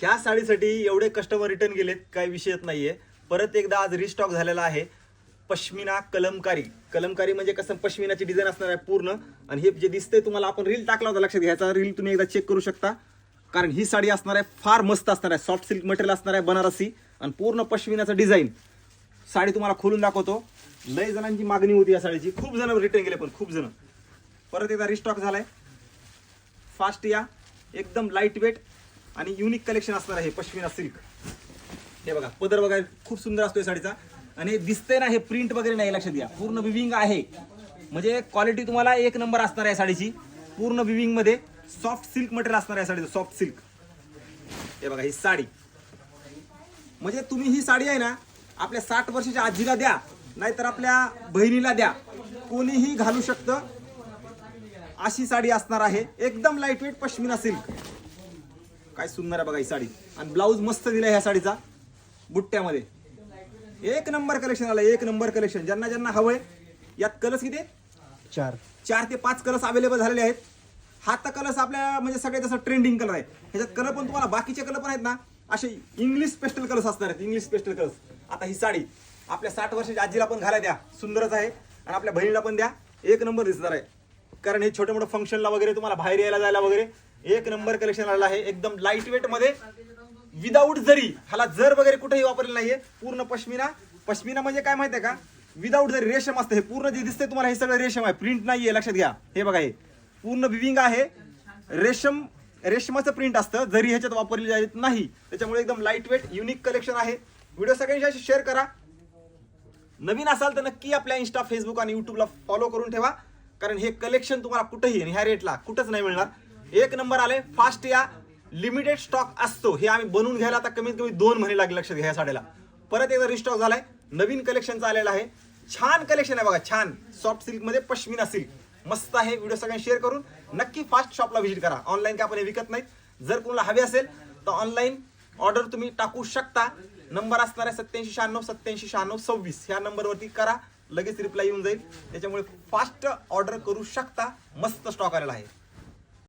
ह्या साडीसाठी एवढे कस्टमर रिटर्न गेलेत काही विषयच नाहीये. परत एकदा आज रिस्टॉक झालेला आहे. पश्मिना कलमकारी. कलमकारी म्हणजे कसं पश्मिनाची डिझाईन असणार आहे पूर्ण. आणि हे जे दिसतंय तुम्हाला आपण रील टाकला होता लक्षात घ्यायचा रील तुम्ही एकदा चेक करू शकता. कारण ही साडी असणार आहे फार मस्त असणार आहे. सॉफ्ट सिल्क मटेरियल असणार आहे बनारसी. आणि पूर्ण पश्मिनाचं डिझाईन साडी तुम्हाला खोलून दाखवतो. लय जणांची मागणी होती या साडीची. खूप जण रिटर्न गेले पण खूप जण. परत एकदा रिस्टॉक झालाय. फास्ट या. एकदम लाइट वेट आणि युनिक कलेक्शन असणार आहे पश्मिना सिल्क हे बघा पदर बघा खूप सुंदर असतोय साडीचा. आणि दिसतंय ना हे प्रिंट वगैरे नाही लक्षात घ्या. पूर्ण विविंग आहे. म्हणजे क्वालिटी तुम्हाला एक नंबर असणार आहे साडीची. पूर्ण विविंगमध्ये सॉफ्ट सिल्क मटेरियल असणार आहे साडीचं सॉफ्ट सिल्क हे बघा ही साडी. म्हणजे तुम्ही ही साडी आहे ना आपल्या साठ वर्षाच्या आजीला द्या नाहीतर आपल्या बहिणीला द्या. कोणीही घालू शकतं. अशी साडी असणार आहे एकदम लाइट वेट पश्मिना सिल्क काय सुंदर आहे बघा ही साडी. आणि ब्लाऊज मस्त दिलाय ह्या साडीचा. बुट्ट्यामध्ये. एक नंबर कलेक्शन आलं एक नंबर कलेक्शन ज्यांना ज्यांना हवंय यात कलर्स किती? चार. चार ते पाच कलर्स अवेलेबल झालेले आहेत. हा तर कलर्स आपल्या म्हणजे सगळ्यात जसं ट्रेंडिंग कलर आहे. ह्याच्यात कलर पण तुम्हाला बाकीचे कलर पण आहेत ना असे इंग्लिश पेस्टल कलर्स असणार आहेत इंग्लिश पेस्टल कलर्स आता ही साडी आपल्या साठ वर्षाच्या आजीला पण घालाय द्या. सुंदरच आहे. आणि आपल्या बहिणीला पण द्या. एक नंबर दिसणार आहे. कारण हे छोटे मोठे फंक्शनला वगैरे तुम्हाला बाहेर यायला जायला वगैरे एक नंबर कलेक्शन आलेलं आहे. एकदम लाइट वेटमध्ये. विदाऊट जरी. ह्याला जर वगैरे कुठेही वापरलेलं नाहीये. पूर्ण पश्मिना. पश्मिना म्हणजे काय माहितीये का? विदाऊट जरी रेशम असतं. हे पूर्ण जे दिसतंय तुम्हाला हे सगळं रेशम आहे. प्रिंट नाहीये. लक्षात घ्या. हे बघा हे. पूर्ण विविंग आहे. रेशम रेशमाचं प्रिंट असतं. जरी ह्याच्यात वापरली जात नाही. त्याच्यामुळे एकदम लाइट वेट युनिक कलेक्शन आहे. व्हिडिओ सगळ्यांशी शेअर करा. नवीन असाल तर नक्की आपल्या इन्स्टा फेसबुक आणि युट्यूबला फॉलो करून ठेवा. कारण हे कलेक्शन तुम्हाला कुठेही ह्या रेटला कुठंच नाही मिळणार. एक नंबर आले फास्ट या. लिमिटेड स्टॉक असतो. हे आम्ही बनवून घ्यायला आता कमीत कमी दोन महिने लागले लक्षात घ्या या साड्याला. परत एकदा रिस्टॉक झालाय. नवीन कलेक्शनचा आलेला आहे. छान कलेक्शन आहे बघा छान. सॉफ्ट सिल्कमध्ये पश्मिना सिल्क मस्त आहे. व्हिडिओ सगळ्यांना शेअर करून नक्की फास्ट शॉपला व्हिजिट करा. ऑनलाईन काय आपण हे विकत नाहीत. जर कोणाला हवे असेल तर ऑनलाईन ऑर्डर तुम्ही टाकू शकता. नंबर असणार आहे सत्याऐंशी शहाण्णव सत्याऐंशी शहाण्णव सव्वीस. ह्या नंबरवरती करा. लगेच रिप्लाय येऊन जाईल. त्याच्यामुळे फास्ट ऑर्डर करू शकता. मस्त स्टॉक आलेला आहे.